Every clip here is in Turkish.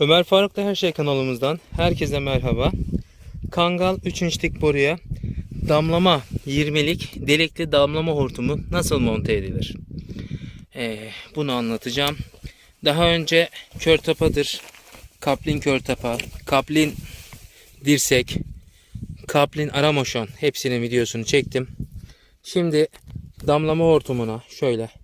Ömer Faruk'la Her Şey kanalımızdan herkese merhaba. Kangal 3 inçlik boruya damlama 20'lik delikli damlama hortumu nasıl monte edilir? Ee, bunu anlatacağım. Daha önce kör tapadır, kaplin kör kaplin dirsek, kaplin aramoşon hepsinin videosunu çektim. Şimdi damlama hortumuna şöyle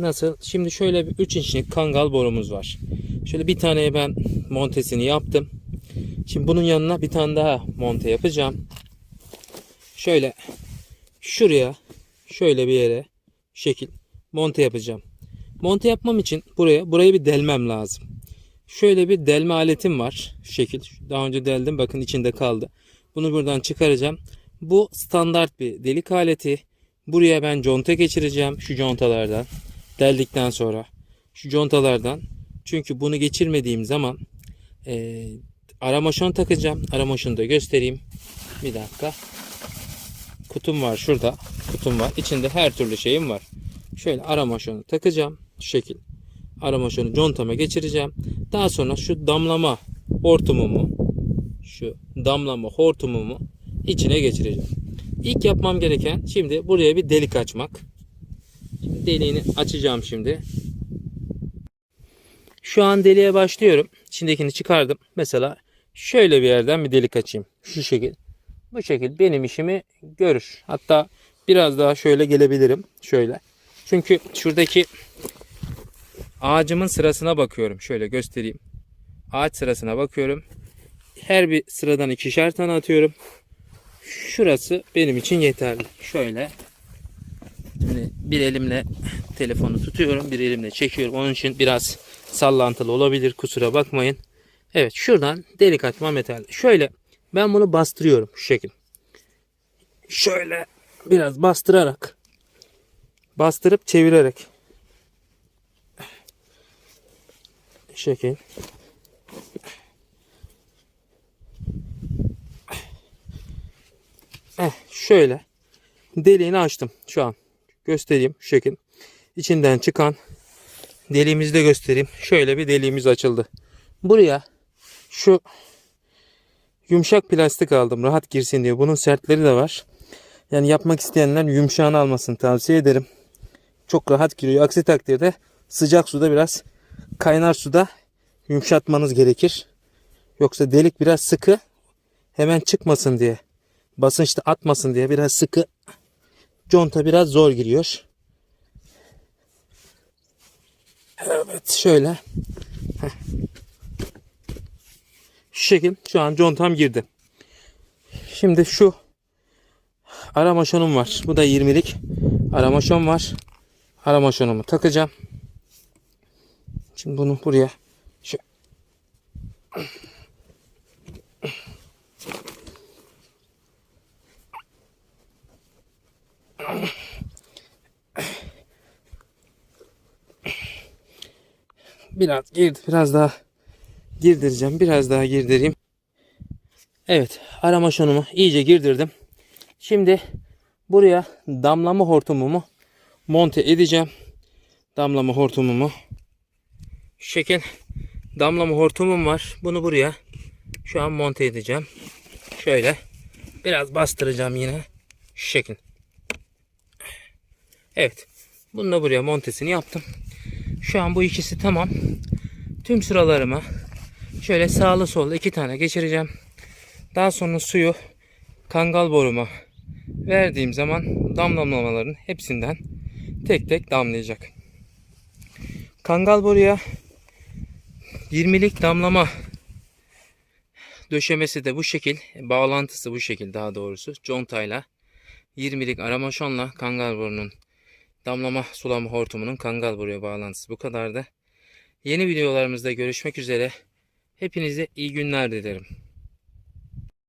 Nasıl? Şimdi şöyle bir 3 inçlik kangal borumuz var. Şöyle bir taneye ben montesini yaptım. Şimdi bunun yanına bir tane daha monte yapacağım. Şöyle şuraya şöyle bir yere şekil monte yapacağım. Monte yapmam için buraya burayı bir delmem lazım. Şöyle bir delme aletim var. Şekil. Daha önce deldim. Bakın içinde kaldı. Bunu buradan çıkaracağım. Bu standart bir delik aleti. Buraya ben conta geçireceğim. Şu contalardan deldikten sonra şu contalardan çünkü bunu geçirmediğim zaman e, aramoşon takacağım. Aramoşonu da göstereyim. Bir dakika. Kutum var şurada. Kutum var. İçinde her türlü şeyim var. Şöyle aramoşonu takacağım. Şu şekil. Aramoşonu contama geçireceğim. Daha sonra şu damlama hortumumu şu damlama hortumumu içine geçireceğim. İlk yapmam gereken şimdi buraya bir delik açmak. Deliğini açacağım şimdi. Şu an deliğe başlıyorum. İçindekini çıkardım. Mesela şöyle bir yerden bir delik açayım. Şu şekil. Bu şekil benim işimi görür. Hatta biraz daha şöyle gelebilirim. Şöyle. Çünkü şuradaki ağacımın sırasına bakıyorum. Şöyle göstereyim. Ağaç sırasına bakıyorum. Her bir sıradan ikişer tane atıyorum. Şurası benim için yeterli. Şöyle bir elimle telefonu tutuyorum, bir elimle çekiyorum. Onun için biraz sallantılı olabilir. Kusura bakmayın. Evet, şuradan delik açma metal. Şöyle ben bunu bastırıyorum şu şekil. Şöyle biraz bastırarak bastırıp çevirerek şekil. Eh, şöyle deliğini açtım şu an göstereyim şu şekil. İçinden çıkan deliğimizi de göstereyim. Şöyle bir deliğimiz açıldı. Buraya şu yumuşak plastik aldım rahat girsin diye. Bunun sertleri de var. Yani yapmak isteyenler yumuşağını almasını tavsiye ederim. Çok rahat giriyor. Aksi takdirde sıcak suda biraz kaynar suda yumuşatmanız gerekir. Yoksa delik biraz sıkı hemen çıkmasın diye basınçta atmasın diye biraz sıkı conta biraz zor giriyor. Evet şöyle. Şu şekil şu an contam girdi. Şimdi şu aramaşonum var. Bu da 20'lik aramaşon var. Aramaşonumu takacağım. Şimdi bunu buraya şu Biraz girdi. Biraz daha girdireceğim. Biraz daha girdireyim. Evet. Arama şonumu iyice girdirdim. Şimdi buraya damlama hortumumu monte edeceğim. Damlama hortumumu. Şu şekil damlama hortumum var. Bunu buraya şu an monte edeceğim. Şöyle biraz bastıracağım yine. Şu şekil. Evet. Bunu da buraya montesini yaptım. Şu an bu ikisi tamam. Tüm sıralarımı şöyle sağlı sollu iki tane geçireceğim. Daha sonra suyu kangal boruma verdiğim zaman damlamaların hepsinden tek tek damlayacak. Kangal boruya 20'lik damlama döşemesi de bu şekil. Bağlantısı bu şekil daha doğrusu. Contayla 20'lik aramaşonla kangal borunun damlama sulama hortumunun kangal boruya bağlantısı bu kadardı. Yeni videolarımızda görüşmek üzere. Hepinize iyi günler dilerim.